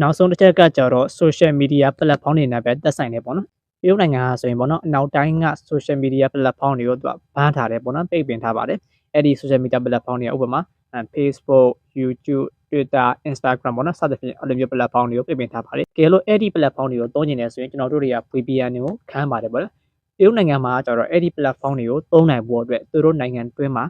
နောက်ဆုံးတစ်ချက်ကကြတော့ social media platform တွေနဲ့ပဲသက်ဆိုင်တယ်ပေါ့နော် တရုတ်နိုင်ငံကဆိုရင်ပေါ့နော်အနောက်တိုင်းက social media platform တွေကိုသူကဘန်းထားတယ်ပေါ့နော်ပိတ်ပင်ထားပါတယ်အဲ့ဒီ social media platform တွေကဥပမာ Facebook YouTube Twitter Instagram ပေါ့နော်စသဖြင့်အဲ့လိုမျိုး platform တွေကိုပြင်ပင်ထားပါတယ်။ကဲလို့အဲ့ဒီ platform တွေကိုသုံးနေတယ်ဆိုရင်ကျွန်တော်တို့တွေက VPN တွေကိုခန်းပါတယ်ပေါ့နော်။တရုတ်နိုင်ငံမှာကျတော့အဲ့ဒီ platform တွေကိုသုံးနိုင်ဖို့အတွက်သူတို့နိုင်ငံတွင်းမှာ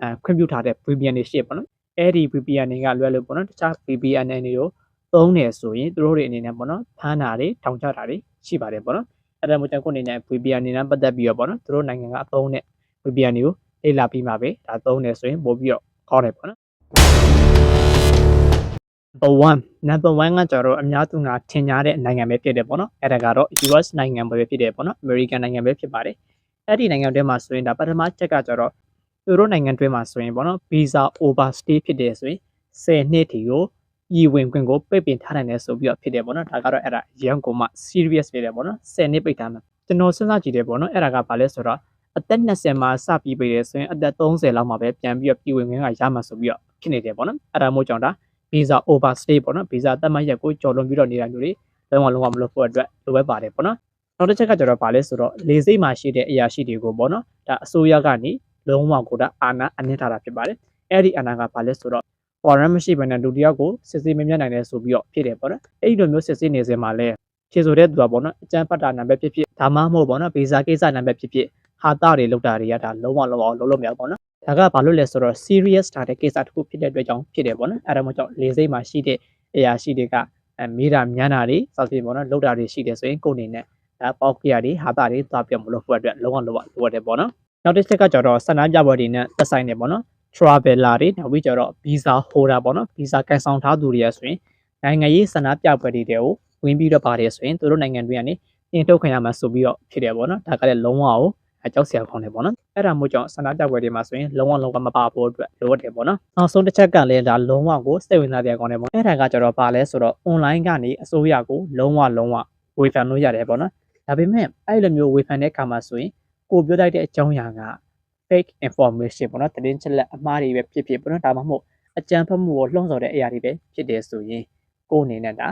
အဲခွင့်ပြုထားတဲ့ VPN တွေရှိရပေါ့နော်။အဲ့ဒီ VPN တွေကလွယ်လို့ပေါ့နော်တခြား VPN တွေကိုသုံးနေဆိုရင်သူတို့တွေအနေနဲ့ပေါ့နော်ဖမ်းတာတွေထောင်ချတာတွေရှိပါတယ်ပေါ့နော်။ အဲ့ဒါမျိုးကျွန်တော်အနေနဲ့ VPN အနေနဲ့ပတ်သက်ပြီးတော့ပေါ့နော်သူတို့နိုင်ငံကအသုံးတဲ့ VPN တွေကိုလေ့လာပြီးမှပဲဒါသုံးနေဆိုရင်ပို့ပြီးတော့ကောင်းတယ်ပေါ့နော် number 1 number 1ကကျတော့အများသူငါထင်ရှားတဲ့နိုင်ငံပဲဖြစ်တယ်ပေါ့နော်အဲ့ဒါကတော့ US နိုင်ငံပဲဖြစ်တယ်ပေါ့နော် American နိုင်ငံပဲဖြစ်ပါတယ်အဲ့ဒီနိုင်ငံတွေမှာဆိုရင်ဒါပထမချက်ကကျတော့သူတို့နိုင်ငံတွေမှာဆိုရင်ပေါ့နော် visa overstay ဖြစ်တယ်ဆိုရင်10နှစ်ထိကို ဤဝင်ခွင့်ကိုပိတ်ပင်ထားနိုင်တယ်ဆိုပြီးတော့ဖြစ်တယ်ပေါ့နော်ဒါကတော့အဲ့ဒါရန်ကုန်မှာ serious ဖြစ်တယ်ပေါ့နော်10နှစ်ပိတ်ထားမှာကျွန်တော်စဉ်းစားကြည့်တယ်ပေါ့နော်အဲ့ဒါကဘာလဲဆိုတော့အသက်20မှာစပြီးပိတ်တယ်ဆိုရင်အသက်30လောက်မှာပဲပြန်ပြီးတော့ပြည်ဝင်ခွင့်ကရမှာဆိုပြီးတော့ဖြစ်နေတယ်ပေါ့နော်အဲ့ဒါမို့ကြောင့်ဒါ visa overstay ပေါ့နော် visa သတ်မှတ်ရက်ကိုကျော်လွန်ပြီးတော့နေတာမျိုးတွေလုံးဝလုံးဝမလုပ်ဖို့အတွက်လိုပဲပါတယ်ပေါ့နော်နောက်တစ်ချက်ကကျတော့ဗာလဲဆိုတော့လေစိတ်မှာရှိတဲ့အရာရှိတွေကိုပေါ့နော်ဒါအစိုးရကနေလုံးဝကိုဒါအာဏာအနှင်းထားတာဖြစ်ပါတယ်အဲ့ဒီအာဏာကဗာလဲဆိုတော့ foreign မရှိဘဲနဲ့လူတယောက်ကိုစစ်ဆေးမမြတ်နိုင်တယ်ဆိုပြီးတော့ဖြစ်တယ်ပေါ့နော်အဲ့ဒီလိုမျိုးစစ်ဆေးနေစင်မှာလဲခြေဆိုတဲ့သူကပေါ့နော်အကျန်းပတ်တာနံပါတ်ဖြစ်ဖြစ်ဒါမှမဟုတ်ပေါ့နော် visa ကိစ္စနံပါတ်ဖြစ်ဖြစ်ဟာတာတွေလောက်တာတွေကဒါလုံးဝလုံးဝလုံးလုံးမရပေါ့နော်ဒါကဘာလို့လဲဆိုတော့ serious ထားတဲ့ကိစ္စတစ်ခုဖြစ်တဲ့အတွက်ကြောင့်ဖြစ်တယ်ပေါ့နော်အဲ့ဒါမှကြောင့်လေစိတ်မှာရှိတဲ့အရာရှိတွေကအဲမေးတာမြန်းတာတွေစောက်ဖြစ်ပေါ့နော်လောက်တာတွေရှိတယ်ဆိုရင်ကိုယ်အနေနဲ့ဒါပေါက်ကြရတွေဟာတာတွေသွားပြမလို့ဖို့အတွက်လုံးဝလုံးဝလိုအပ်တယ်ပေါ့နော်နောက်တစ်ချက်ကကျတော့ဆန္ဒပြပွဲတွေနဲ့သက်ဆိုင်တယ်ပေါ့နော် traveler တွေနောက်ပြီးကျတော့ visa holder ပေါ့နော် visa ကန်ဆောင်ထားသူတွေရဆိုရင်နိုင်ငံရေးဆန္ဒပြပွဲတွေတွေကိုဝင်ပြီးတော့ပါတယ်ဆိုရင်သူတို့နိုင်ငံတွေကနေအင်ထုတ်ခံရမှာဆိုပြီးတော့ဖြစ်တယ်ပေါ့နော်ဒါကလည်းလုံးဝကိုအကြောက်စရာကောင်းတယ်ပေါ့နော်အဲ့ဒါမျိုးကြောင့်ဆန္ဒပြပွဲတွေမှာဆိုရင်လုံးဝလုံးဝမပါဖို့အတွက်လိုအပ်တယ်ပေါ့နော်နောက်ဆုံးတစ်ချက်ကလည်းဒါလုံးဝကိုစိတ်ဝင်စားစရာကောင်းတယ်ပေါ့အဲ့ဒါကကျတော့ပါလဲဆိုတော့ online ကနေအစိုးရကိုလုံးဝလုံးဝဝေဖန်လို့ရတယ်ပေါ့နော်ဒါပေမဲ့အဲ့လိုမျိုးဝေဖန်တဲ့အခါမှာဆိုရင်ကိုပြောလိုက်တဲ့အကြောင်းအရာက fake information ပေါ့နော်သတင်းချက်လက်အမှားတွေပဲဖြစ်ဖြစ်ပေါ့နော်ဒါမှမဟုတ်အကြံဖတ်မှုကိုလှုံ့ဆော်တဲ့အရာတွေပဲဖြစ်တယ်ဆိုရင်ကိုယ်အနေနဲ့ဒါ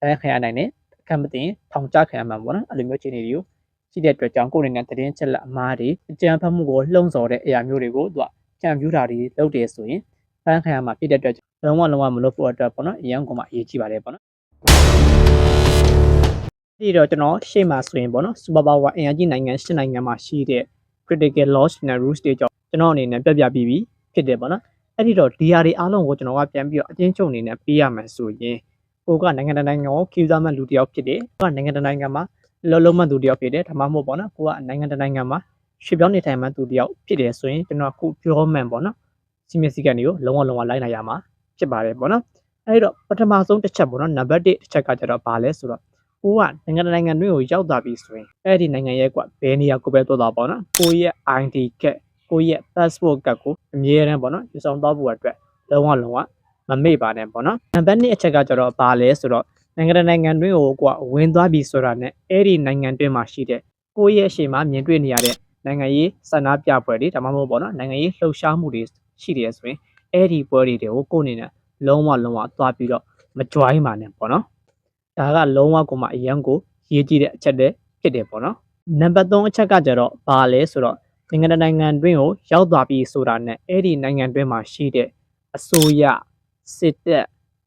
အဲခရနိုင်တဲ့အခက်မသိရင်ထောင်ချခံရမှာပေါ့နော်အဲ့လိုမျိုးခြေအနေတွေကိုရှိတဲ့အတွက်ကြောင့်ကိုယ်အနေနဲ့သတင်းချက်လက်အမှားတွေအကြံဖတ်မှုကိုလှုံ့ဆော်တဲ့အရာမျိုးတွေကိုသူကကြံပြူတာတွေလုပ်တယ်ဆိုရင်ဖန်ခံရမှာဖြစ်တဲ့အတွက်လုံးဝလုံးဝမလုပ်ဖို့အတွက်ပေါ့နော်အရန်ကောင်မှအရေးကြီးပါတယ်ပေါ့နော်ဒီတော့ကျွန်တော်ရှေ့မှာဆိုရင်ပေါ့နော် super power အင်အားကြီးနိုင်ငံရှစ်နိုင်ငံမှာရှိတဲ့ critical loss နဲ့ rules တွေကြောင့်ကျွန်တော်အနေနဲ့ပြပြပြီးပြီဖြစ်တယ်ပေါ့နော်အဲ့ဒီတော့ဒီဟာတွေအားလုံးကိုကျွန်တော်ကပြန်ပြီးတော့အချင်းချုပ်အနေနဲ့ပေးရမယ်ဆိုရင်ကိုကနိုင်ငံတကာနိုင်ငံကိုခီးစားမှလူတစ်ယောက်ဖြစ်တယ်ကိုကနိုင်ငံတကာနိုင်ငံမှာလောလုံးမှသူတစ်ယောက်ဖြစ်တယ်ဒါမှမဟုတ်ပေါ့နော်ကိုကနိုင်ငံတကာနိုင်ငံမှာရွှေပြောင်းနေထိုင်မှသူတစ်ယောက်ဖြစ်တယ်ဆိုရင်ကျွန်တော်ခုပြောမှန်ပေါ့နော်စီမံစည်းကမ်းတွေကိုလုံးဝလုံးဝလိုက်နိုင်ရမှာဖြစ်ပါတယ်ပေါ့နော်အဲ့တော့ပထမဆုံးတစ်ချက်ပေါ့နော်နံပါတ်1တစ်ချက်ကကျတော့ဘာလဲဆိုတော့ ကိုကနိုင်ငံတကာနိုင်ငံတွေကိုရောက်သွားပြီဆိုရင်အဲ့ဒီနိုင်ငံရဲ့ကွဘယ်နေရာကိုပဲသွားတာပေါ့နော်ကိုရဲ့ ID ကတ်ကိုရဲ့ passport ကတ်ကိုအမြဲတမ်းပေါ့နော်ယူဆောင်သွားဖို့အတွက်လုံးဝလုံးဝမမေ့ပါနဲ့ပေါ့နော်နံပါတ်2အချက်ကကျတော့ဘာလဲဆိုတော့နိုင်ငံတကာနိုင်ငံတွေကိုကွဝင်သွားပြီဆိုတာနဲ့အဲ့ဒီနိုင်ငံတွင်းမှာရှိတဲ့ကိုရဲ့အရှိမမြင်တွေ့နေရတဲ့နိုင်ငံရေးစန္ဒပြပွဲတွေဒါမှမဟုတ်ပေါ့နော်နိုင်ငံရေးလှုပ်ရှားမှုတွေရှိတယ်ဆိုရင်အဲ့ဒီပွဲတွေကိုကိုအနေနဲ့လုံးဝလုံးဝသွားပြီးတော့မကြွိုင်းပါနဲ့ပေါ့နော် ဒါကလုံးဝကိုမှအရန်ကိုရေးကြည့်တဲ့အချက်တွေဖြစ်တယ်ပေါ့နော်နံပါတ်3အချက်ကကျတော့ဘာလဲဆိုတော့နိုင်ငံတကာနိုင်ငံတွင်းကိုရောက်သွားပြီဆိုတာနဲ့အဲ့ဒီနိုင်ငံတွင်းမှာရှိတဲ့အစိုးရစစ်တပ်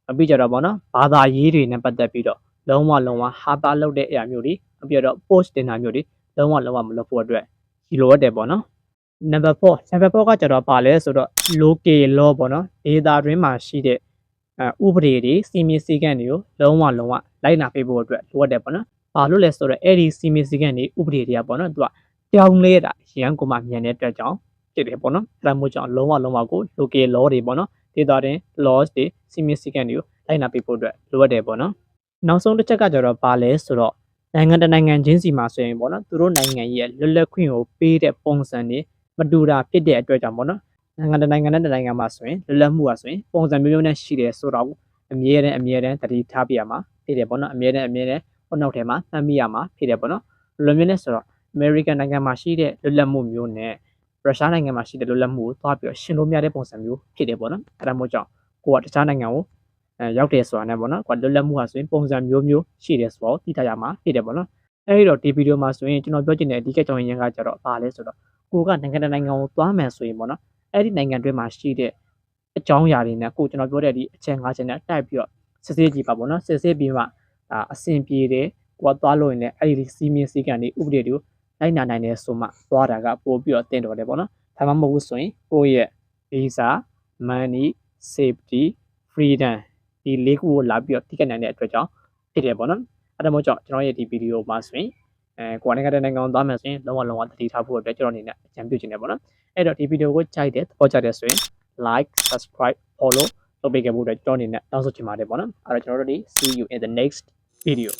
အပြီးကြတော့ပေါ့နော်ဘာသာရေးတွေနဲ့ပတ်သက်ပြီးတော့လုံးဝလုံးဝဟာတာလုပ်တဲ့အရာမျိုးတွေအပြီးတော့ post တင်တာမျိုးတွေလုံးဝလုံးဝမလုပ်ဖို့အတွက်ဒီလိုရတယ်ပေါ့နော် number 4 number 4ကကျတော့ပါလဲဆိုတော့ local law ပေါ့နော်ဒေတာတွင်းမှာရှိတဲ့အဲ ဥပဒေတွေစီမင်းစည်းကမ်းတွေကိုလုံးဝလုံးဝလိုက်နာပေးဖို့အတွက်လိုအပ်တယ်ပေါ့နော်။ဘာလို့လဲဆိုတော့အဲ့ဒီစီမင်းစည်းကမ်းတွေဥပဒေတွေကပေါ့နော်သူကပြောင်းလဲတာရန်ကုန်မှာမြန်တဲ့အတွက်ကြောင့်ဖြစ်တယ်ပေါ့နော်။ဒါမှမဟုတ်ကြောင့်လုံးဝလုံးဝကို local law တွေပေါ့နော်ဒေတာတွင်း laws တွေစီမင်းစည်းကမ်းတွေကိုလိုက်နာပေးဖို့အတွက်လိုအပ်တယ်ပေါ့နော်။နောက်ဆုံးတစ်ချက်ကကျတော့ပါလဲဆိုတော့နိုင်ငံတကာနိုင်ငံချင်းစီမှာဆိုရင်ပေါ့နော်သူတို့နိုင်ငံရဲ့လွတ်လပ်ခွင့်ကိုပေးတဲ့ပုံစံတွေမတူတာဖြစ်တဲ့အတွက်ကြောင့်ပေါ့နော် နိုင်ငံတကာနိုင်ငံနဲ့တနိုင်ငံမှာဆိုရင်လွတ်လပ်မှုကဆိုရင်ပုံစံမျိုးမျိုးနဲ့ရှိတယ်ဆိုတော့အမြဲတမ်းအမြဲတမ်းတတိထားပြရမှာဖြစ်တယ်ပေါ့နော်အမြဲတမ်းအမြဲတမ်းဟိုနောက်ထဲမှာမှတ်မိရမှာဖြစ်တယ်ပေါ့နော်လွတ်မျိုးနဲ့ဆိုတော့ American နိုင်ငံမှာရှိတဲ့လွတ်လပ်မှုမျိုးနဲ့ရုရှားနိုင်ငံမှာရှိတဲ့လွတ်လပ်မှုကိုသွားပြီးတော့ရှင်းလို့မရတဲ့ပုံစံမျိုးဖြစ်တယ်ပေါ့နော်အဲဒါမျိုးကြောင့်ကိုကတခြားနိုင်ငံကိုအဲရောက်တယ်ဆိုတာနဲ့ပေါ့နော်ကိုကလွတ်လပ်မှုဟာဆိုရင်ပုံစံမျိုးမျိုးရှိတယ်ဆိုတော့သိထားရမှာဖြစ်တယ်ပေါ့နော်အဲဒီတော့ဒီဗီဒီယိုမှာဆိုရင်ကျွန်တော်ပြောချင်တဲ့အဓိကကြောင့်ရင်းကကြတော့ဘာလဲဆိုတော့ကိုကနိုင်ငံတကာနိုင်ငံကိုသွားမယ်ဆိုရင်ပေါ့နော် အဲ့ဒီနိုင်ငံတွင်းမှာရှိတဲ့အကြောင်းအရာတွေနဲ့ကိုကျွန်တော်ပြောတဲ့ဒီအချက်၅ချက်နဲ့တိုက်ပြီးတော့စစ်ဆေးကြည့်ပါပေါ့နော်စစ်ဆေးပြီးမှဒါအဆင်ပြေတယ်ကိုကသွားလို့ရင်လည်းအဲ့ဒီစီမင်းစည်းကမ်းတွေဥပဒေတွေကိုလိုက်နာနိုင်တယ်ဆိုမှသွားတာကပို့ပြီးတော့တင်တော်တယ်ပေါ့နော်ဒါမှမဟုတ်ဘူးဆိုရင်ကိုယ့်ရဲ့ visa money safety freedom ဒီလေးခုကိုလာပြီးတော့တိကျနိုင်တဲ့အတွက်ကြောင့်ဖြစ်တယ်ပေါ့နော်အဲ့ဒါမို့ကြောင့်ကျွန်တော်ရဲ့ဒီဗီဒီယိုမှာဆိုရင် အဲကိုယ်နိုင်ငံတဲ့နိုင်ငံကိုသွားမယ်ဆိုရင်လုံးဝလုံးဝတတိထားဖို့အတွက်ကျွန်တော်အနေနဲ့အကြံပြုချင်တယ်ပေါ့နော်အဲ့တော့ဒီဗီဒီယိုကိုကြိုက်တယ်သဘောကျတယ်ဆိုရင် like subscribe follow လုပ်ပေးကြဖို့အတွက်ကျွန်တော်အနေနဲ့တောင်းဆိုချင်ပါတယ်ပေါ့နော်အဲ့တော့ကျွန်တော်တို့ဒီ see you in the next video